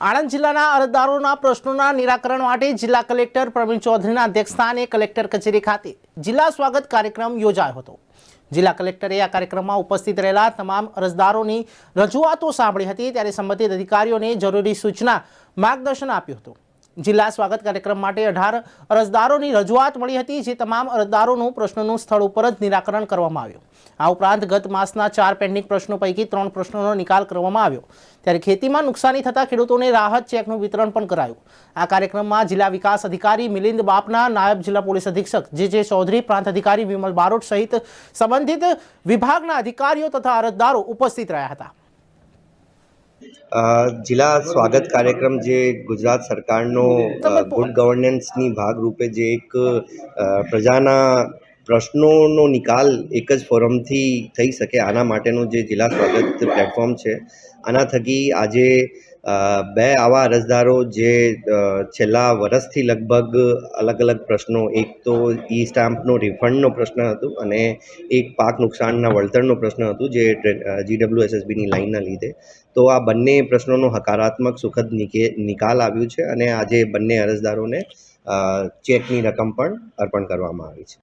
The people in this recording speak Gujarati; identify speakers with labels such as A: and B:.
A: આણંદ જિલ્લાના અરજદારોના પ્રશ્નોના નિરાકરણ માટે જિલ્લા કલેક્ટર પ્રવીણ ચૌધરીના અધ્યક્ષસ્થાને કલેક્ટર કચેરી ખાતે જિલ્લા સ્વાગત કાર્યક્રમ યોજાયો હતો. જિલ્લા કલેક્ટરે આ કાર્યક્રમમાં ઉપસ્થિત રહેલા તમામ અરજદારોની રજૂઆતો સાંભળી હતી. ત્યારે સંબંધિત અધિકારીઓને જરૂરી સૂચના માર્ગદર્શન આપ્યું હતું. જિલ્લા સ્વાગત કાર્યક્રમ માટે અઢાર અરજદારોની રજૂઆત મળી હતી, જે તમામ અરજદારોનું પ્રશ્નોનું સ્થળ ઉપર જ નિરાકરણ કરવામાં આવ્યું. આ ઉપરાંત ગત માસના ચાર પેન્ડિંગ પ્રશ્નો પૈકી ત્રણ પ્રશ્નોનો નિકાલ કરવામાં આવ્યો. ત્યારે ખેતીમાં નુકસાની થતાં ખેડૂતોને રાહત ચેકનું વિતરણ પણ કરાયું. આ કાર્યક્રમમાં જિલ્લા વિકાસ અધિકારી મિલિંદ બાપના, નાયબ જિલ્લા પોલીસ અધિક્ષક જે જે ચૌધરી, પ્રાંત અધિકારી વિમલ બારોટ સહિત સંબંધિત વિભાગના અધિકારીઓ તથા અરજદારો ઉપસ્થિત રહ્યા હતા.
B: જિલ્લા સ્વાગત કાર્યક્રમ જે ગુજરાત સરકારનો ગુડ ગવર્નન્સની ભાગરૂપે જે એક પ્રજાના પ્રશ્નોનો નિકાલ એક જ ફોરમથી થઈ શકે આના માટેનું જે જિલ્લા સ્વાગત પ્લેટફોર્મ છે આના થકી આજે બે આવા અરજદારો જે છેલ્લા વર્ષથી લગભગ અલગ અલગ પ્રશ્નો, એક તો ઈ સ્ટામ્પનો રિફંડનો પ્રશ્ન હતું અને એક પાક નુકસાનના વળતરનો પ્રશ્ન હતું જે જીડબ્લ્યુએસએસબીની લાઇનના લીધે. તો આ બંને પ્રશ્નોનો હકારાત્મક સુખદ નિકે, નિકાલ આવ્યું છે અને આજે બંને અરજદારોને ચેકની રકમ પણ અર્પણ કરવામાં આવી છે.